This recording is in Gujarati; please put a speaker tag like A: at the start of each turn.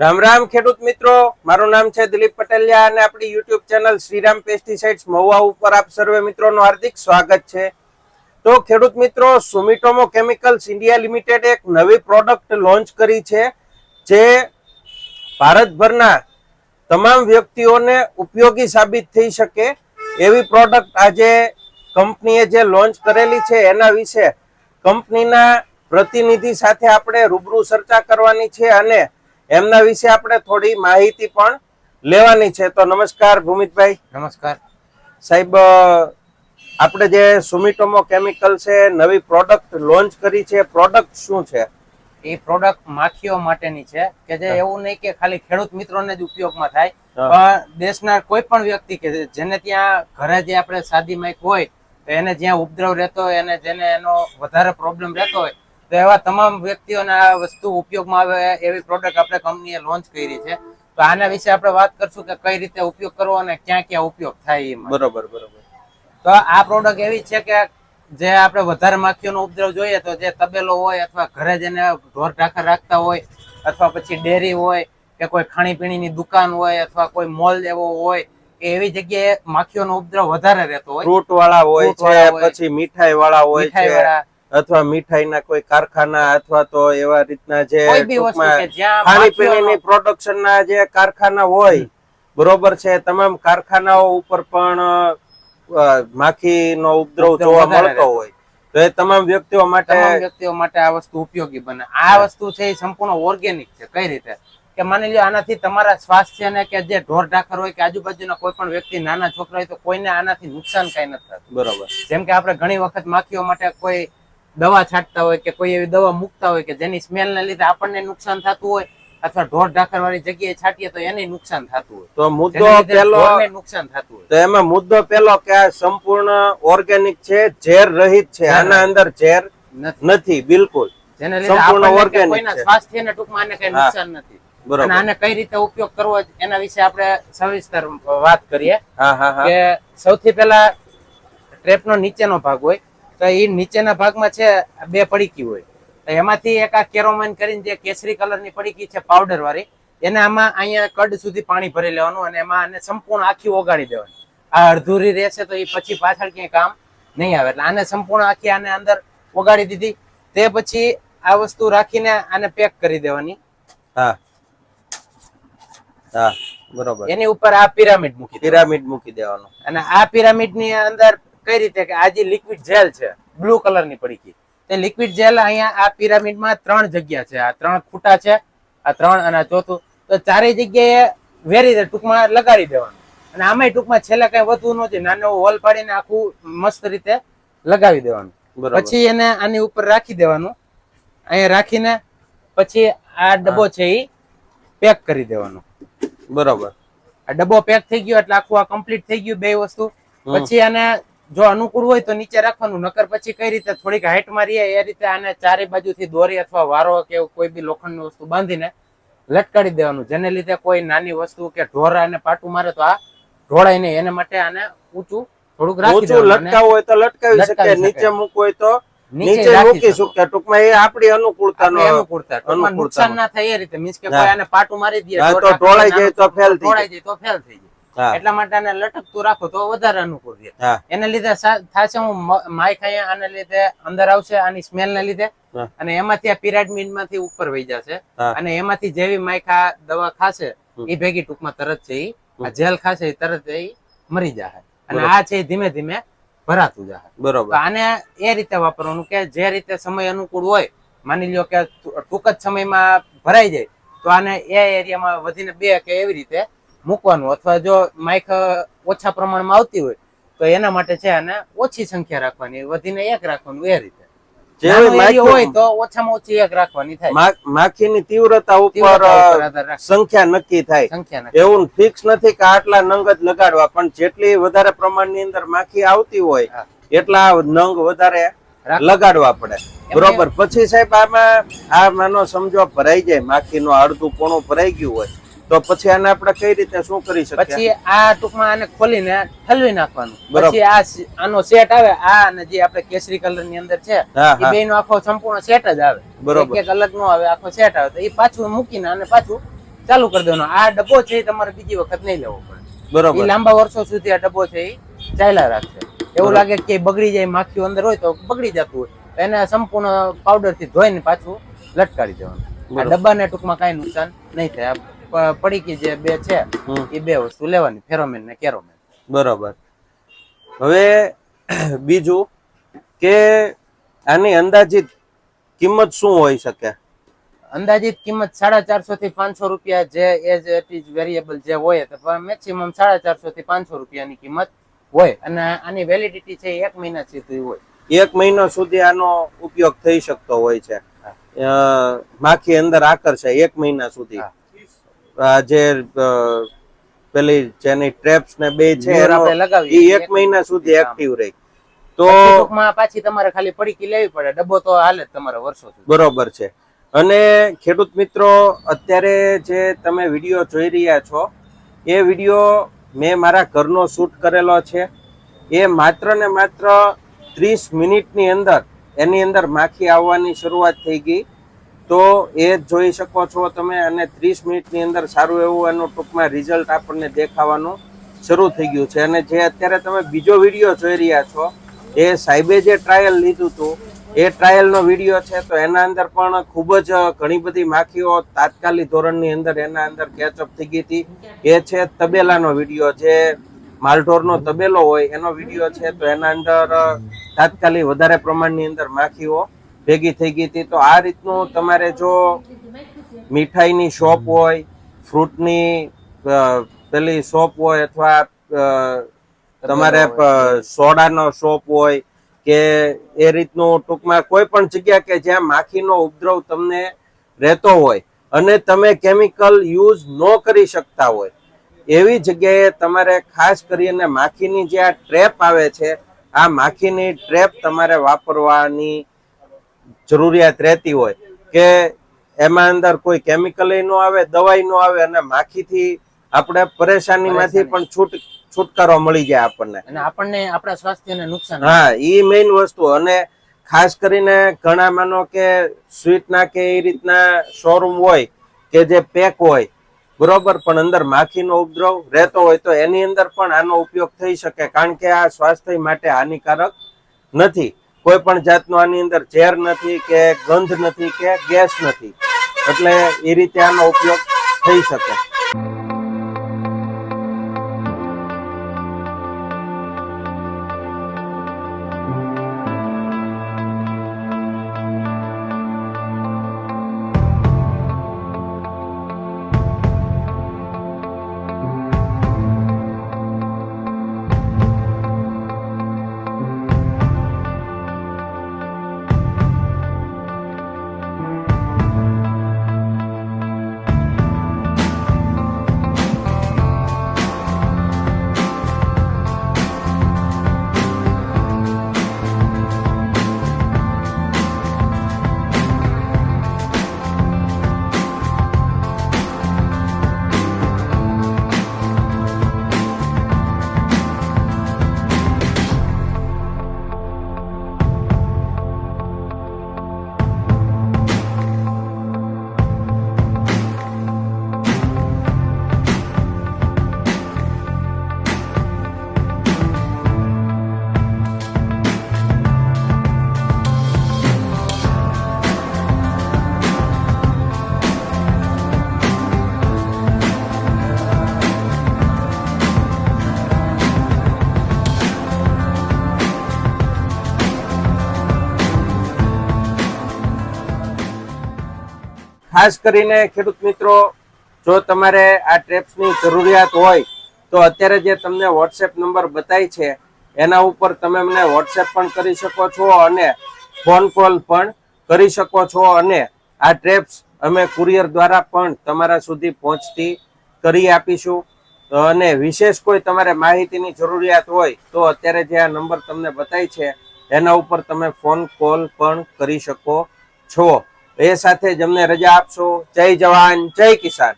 A: રામ રામ ખેડૂત મિત્રો, મારું નામ છે દિલીપ પટેલિયા અને આપણી YouTube channel Shriram pesticides Mahuva ઉપર આપ સર્વે મિત્રોનું હાર્દિક સ્વાગત છે. તો ખેડૂત મિત્રો સુમિટોમો કેમિકલ્સ ઇન્ડિયા લિમિટેડ એક નવી પ્રોડક્ટ લોન્ચ કરી છે, જે ભારતભરના તમામ વ્યક્તિઓને ઉપયોગી સાબિત થઈ શકે એવી પ્રોડક્ટ આજે કંપનીએ જે લોન્ચ કરેલી છે, એના વિશે કંપનીના પ્રતિનિધિ સાથે આપણે રૂબરૂ ચર્ચા કરવાની છે અને એમના વિશે આપણે થોડી માહિતી પણ લેવાની છે. તો નમસ્કાર ભૂમિતભાઈ.
B: નમસ્કાર.
A: સાહેબ આપણે જે સુમિટોમો કેમિકલ છે નવી પ્રોડક્ટ લોન્ચ કરી છે પ્રોડક્ટ શું છે?
B: એ પ્રોડક્ટ માખીઓ માટેની છે કે જે એવું નહીં કે ખાલી ખેડૂત મિત્રોને જ ઉપયોગમાં થાય પણ દેશના કોઈ પણ વ્યક્તિ કે જેને ત્યાં ઘરે જે આપણે સાદી માઇક હોય તો એને જ્યાં ઉપદ્રવ રહેતો હોય અને જેને એનો વધારે પ્રોબ્લેમ રહેતો હોય તો એવા તમામ વ્યક્તિઓને આ વસ્તુ ઉપયોગમાં આવે એવી પ્રોડક્ટ આપણે કંપનીએ લોન્ચ કરી છે. તો આના વિશે આપણે વાત કરશું કે કઈ રીતે ઉપયોગ કરવો અને ક્યાં ક્યાં ઉપયોગ થાય એમાં.
A: બરોબર બરોબર.
B: તો આ પ્રોડક્ટ એવી છે કે જે આપણે વધારે માખીઓનો ઉપદ્રવ જોઈએ તો જે તબેલો હોય અથવા ઘરે જેને ઢોર ઢાખર રાખતા હોય અથવા પછી ડેરી હોય કે કોઈ ખાણીપીણીની દુકાન હોય અથવા કોઈ મોલ એવો હોય કે એવી જગ્યાએ માખીઓનો ઉપદ્રવ વધારે રહેતો હોય.
A: ફ્રૂટ વાળા હોય છે. પછી મીઠાઈ વાળા હોય છે. અથવા મીઠાઈના કોઈ કારખાના અથવા તો એવા રીતના જે ખાણીપીણીની પ્રોડક્શનના જે કારખાના હોય બરોબર છે તમામ કારખાનાઓ ઉપર પણ માખીનો ઉપદ્રવ જોવા મળતો હોય. તો એ તમામ વ્યક્તિઓ માટે
B: વ્યક્તિઓ માટે આ વસ્તુ ઉપયોગી બને. આ વસ્તુ છે એ સંપૂર્ણ ઓર્ગેનિક છે કઈ રીતે? કે માની લો આનાથી તમારા સ્વાસ્થ્યને કે જે ઢોર ઢાકર હોય કે આજુબાજુના કોઈ પણ વ્યક્તિ નાના છોકરા હોય તો કોઈને આનાથી નુકસાન કઈ નથી થતું.
A: બરોબર.
B: જેમ કે આપણે ઘણી વખત માખીઓ માટે કોઈ દવા છાંટતા હોય કે કોઈ એવી દવા મૂકતા હોય કે જેની સ્મેલ ને લીધે આપણને નુકસાન થતું હોય અથવા ઢોર ઢાકર વાળી જગ્યાએ છાંટીએ તો એને નુકસાન થતું હોય.
A: તો મુદ્દો પેલો
B: નુકસાન થતું હોય.
A: તો એમાં મુદ્દો પેલો કે આ સંપૂર્ણ ઓર્ગેનિક છે ઝેર રહિત છે આના અંદર ઝેર
B: નથી.
A: બિલકુલ.
B: જેને લીધે
A: સંપૂર્ણ
B: આપણને કે
A: organic
B: કોઈના
A: છે.
B: સ્વાસ્થ્યને ટૂંકમાં આને કઈ નુકસાન નથી. અને આને કઈ રીતે ઉપયોગ કરવો એના વિશે આપણે સવિસ્તર વાત કરીએ. કે સૌથી પહેલા ટ્રેપનો નીચેનો ભાગ હોય તો એ નીચેના ભાગમાં છે બે પડીકી હોય. તો એમાંથી એક આ કેરોમાઇન કરીને જે કેસરી કલરની પડીકી છે પાવડર વાળી એને આમાં અહીંયા કડ સુધી પાણી ભરી લેવાનું અને એમાં આને સંપૂર્ણ આખી ઓગાળી દેવાની. આ અડધુરી રહેશે તો એ પછી પાછળ ક્યાંય કામ નહીં આવે. એટલે આને સંપૂર્ણ આખી આને અંદર ઓગાળી દીધી. તે પછી આ વસ્તુ રાખીને આને પેક કરી દેવાની.
A: હા. હા બરોબર.
B: એની ઉપર આ પિરામિડ મૂકી.
A: પિરામિડ મૂકી દેવાનું.
B: અને આ પિરામિડની અંદર કઈ રીતે કે આ જે લિક્વિડ જેલ છે બ્લુ કલરની પડીકી તે લિક્વિડ જેલ અહીંયા આ પિરામિડમાં ત્રણ જગ્યા છે. આ ત્રણ ખૂટા છે આ ત્રણ અને ચોથું. તો ચારેય જગ્યાએ વેરી ટૂંકમાં લગાડી દેવાનું. અને આમાં ટૂંકમાં છેલ્લે કઈ વધુ નો જોઈએ નાનો હોલ પાડીને આખું મસ્ત રીતે લગાવી દેવાનું. પછી એને આની ઉપર રાખી દેવાનું. અહીંયા રાખીને પછી આ ડબ્બો છે એ પેક કરી દેવાનો.
A: બરોબર.
B: આ ડબ્બો પેક થઈ ગયો એટલે આખું આ કમ્પ્લીટ થઈ ગયું બે વસ્તુ. પછી આને જો અનુકૂળ હોય તો નીચે રાખવાનું નકર પછી કઈ રીતે થોડીક હાઈટ મારીએ એ રીતે આને ચારે બાજુથી દોરી અથવા વારો કે કોઈ બી લોખંડની વસ્તુ બાંધીને લટકાડી દેવાનું. જેને લીધે કોઈ નાની વસ્તુ કે ઢોરા અને પાટું મારે તો આ ઢોળાય નહીં. એને માટે આને ઊંચું થોડુંક રાખી
A: ઊંચું
B: દેવાનું
A: હોય તો લટકાવી
B: લટકાવી
A: શકે. નીચે. મૂકવું હોય તો
B: નીચે
A: મૂકી
B: શકે.
A: ટૂંકમાં એ આપણી
B: અનુકૂળતા નો
A: અનુકૂળતા.
B: નુકસાન ના થાય એ રીતે. મીન્સ કે કોઈ આને પાટું મારી દે
A: તો ઢોળાઈ જાય તો ફેલ થઈ
B: ઢોળાઈ જાય તો ફેલ થઈ જાય. એટલા માટે આને લટકતું રાખો તો વધારે અનુકૂળ રહે. એના લીધે થશે હું માઇક અહીંયા આને લીધે અંદર આવશે આની સ્મેલ ને લીધે અને એમાંથી આ પિરામિડમાંથી ઉપર વહી જશે. અને એમાંથી જેવી માઇક આ દવા ખાશે એ ભેગી ટૂંકમાં તરત છે આ જેલ ખાશે તરત એ મરી જાય અને આ છે ધીમે ધીમે ભરાતું જાય
A: બરોબર.
B: આને એ રીતે વાપરવાનું કે જે રીતે સમય અનુકૂળ હોય માની લ્યો કે ટૂંક જ સમયમાં ભરાઈ જાય તો આને એ એરિયામાં વધીને બે કે એવી રીતે મૂકવાનું અથવા જો માઇક ઓછા પ્રમાણમાં આવતી હોય તો એના માટે છે આને ઓછી સંખ્યા રાખવાની વધીને એક રાખવાનું એ રીતે.
A: જેવી
B: નાનો area
A: માખી-
B: હોય તો ઓછામાં ઓછી એક રાખવાની થાય.
A: માખીની તીવ્રતા ઉપર. સંખ્યા નક્કી થાય.
B: સંખ્યા
A: એવું ફિક્સ નથી કે આટલા નંગ જ લગાડવા પણ જેટલી વધારે પ્રમાણની અંદર માખી આવતી હોય. એટલા નંગ વધારે લગાડવા પડે. બરોબર. પછી સાહેબ આમાં આ માનો સમજો ભરાઈ જાય માખીનો અડધું પોણું ભરાઈ ગયું હોય. તો પછી આને આપણે કઈ રીતે શું કરી શકીએ?
B: પછી આ ટૂંકમાં આને ખોલીને ઠલવી નાખવાનું. પછી આ આનો સેટ આવે આ અને જે આપણે કેસરી કલરની અંદર છે એ
A: હા.
B: બે નો આખો સંપૂર્ણ સેટ જ આવે.
A: બરોબર.
B: એક અલગ નો આવે આખો સેટ આવે. તો એ પાછું મૂકીને અને પાછું ચાલુ કરી દેવાનો. આ ડબ્બો છે એ તમારે બીજી વખત નહીં લેવો પડે.
A: બરોબર.
B: લાંબા વર્ષો સુધી આ ડબ્બો છે એ ચાલ્યા રાખશે. એવું લાગે કે બગડી જાય માખીઓ અંદર હોય તો બગડી જતું હોય. એને સંપૂર્ણ પાવડરથી ધોઈને પાછું લટકાવી દેવાનું. આ. ડબ્બાને ટૂંકમાં કાંઈ નુકસાન નહીં થાય. પડીકી જે બે છે એ બે વસ્તુ લેવાની ફેરોમેન ને કેરોમેન.
A: બરોબર. હવે બીજું કે આની અંદાજિત કિંમત શું હોઈ શકે?
B: અંદાજિત કિંમત સાડા ચારસો થી પાંચસો રૂપિયા જે એજ ઇટ ઇઝ વેરિયેબલ જે હોય તો મેક્સિમમ સાડા ચારસો થી પાંચસો રૂપિયાની કિંમત હોય. અને આની વેલિડિટી છે એક મહિના સુધી હોય.
A: એક મહિનો સુધી આનો ઉપયોગ થઈ શકતો હોય છે. માખી અંદર આકર્ષાય એક મહિના સુધી. જે પેલી જેની ટ્રેપ્સ ને બે છે એ એક મહિના સુધી. એક્ટિવ રહે. તો
B: પાછી તમારે ખાલી પડીકી લેવી પડે. ડબ્બો તો હાલે તમારે વર્ષો
A: બરોબર છે. અને ખેડૂત મિત્રો અત્યારે જે તમે વીડિયો જોઈ રહ્યા છો એ વીડિયો મેં મારા ઘરનો શૂટ કરેલો છે. એ માત્ર ને માત્ર ત્રીસ મિનિટની અંદર એની અંદર માખી આવવાની શરૂઆત થઈ ગઈ. તો એ જોઈ શકો છો તમે અને ત્રીસ મિનિટની અંદર સારું એવું એનું ટૂંકમાં રિઝલ્ટ આપણને દેખાવાનું શરૂ થઈ ગયું છે. અને જે અત્યારે તમે બીજો વીડિયો જોઈ રહ્યા છો, એ સાહેબે જે ટ્રાયલ લીધું હતું, એ ટ્રાયલનો વીડિયો છે, તો એના અંદર પણ ખૂબ જ ઘણી બધી માખીઓ તાત્કાલિક ધોરણની અંદર એના અંદર કેચઅપ થઈ ગઈ હતી. એ છે તબેલાનો વીડિયો જે માલઢોરનો તબેલો હોય એનો વીડિયો છે, તો એના અંદર તાત્કાલિક વધારે પ્રમાણની અંદર માખીઓ ભેગી થઈ ગઈ હતી. તો આ રીતનું તમારે જો મીઠાઈની શોપ હોય, ફ્રૂટની પેલી શોપ હોય અથવા તમારે સોડાનો શોપ હોય કે એ રીતનું ટૂંકમાં કોઈ પણ જગ્યા કે જ્યાં માખીનો ઉપદ્રવ તમને રહેતો હોય અને તમે કેમિકલ યુઝ ન કરી શકતા હોય, એવી જગ્યાએ તમારે ખાસ કરીને માખીની જે આ ટ્રેપ આવે છે, આ માખીની ટ્રેપ તમારે વાપરવાની જરૂરિયાત રહેતી હોય કે એમાં અંદર કોઈ કેમિકલ ન આવે દવાઈ ન આવે અને માખીથી આપણે પરેશાનીમાંથી પણ છૂટ છુટકારો મળી જાય આપણને.
B: અને આપણને આપણા સ્વાસ્થ્યને નુકસાન
A: હા એ મેઇન વસ્તુ. અને ખાસ કરીને ઘણા માનો કે સ્વીટના કે એ રીતના શોરૂમ હોય કે જે પેક હોય બરોબર પણ અંદર માખીનો ઉપદ્રવ રહેતો હોય તો એની અંદર પણ આનો ઉપયોગ થઈ શકે કારણ કે આ સ્વાસ્થ્ય માટે હાનિકારક નથી. કોઈ પણ જાતનો આની અંદર ઝેર નથી કે ગંધ નથી કે ગેસ નથી. એટલે એ રીતે આનો ઉપયોગ થઈ શકે. ખાસ કરીને ખેડૂત મિત્રો, જો તમારે આ ટ્રેપ્સની જરૂરિયાત હોય, તો અત્યારે જે તમને વોટ્સએપ નંબર બતાય છે, એના ઉપર તમે મને વોટ્સએપ પણ કરી શકો છો અને ફોન કોલ પણ કરી શકો છો અને આ ટ્રેપ્સ અમે કુરિયર દ્વારા પણ તમારા સુધી પહોંચતી કરી આપીશું. અને વિશેષ કોઈ તમારે માહિતીની જરૂરિયાત હોય, તો અત્યારે જે આ નંબર તમને બતાય છે, એના ઉપર તમે ફોન કોલ પણ કરી શકો છો. એ સાથે જ અમને રજા આપશો. જય જવાન જય કિસાન.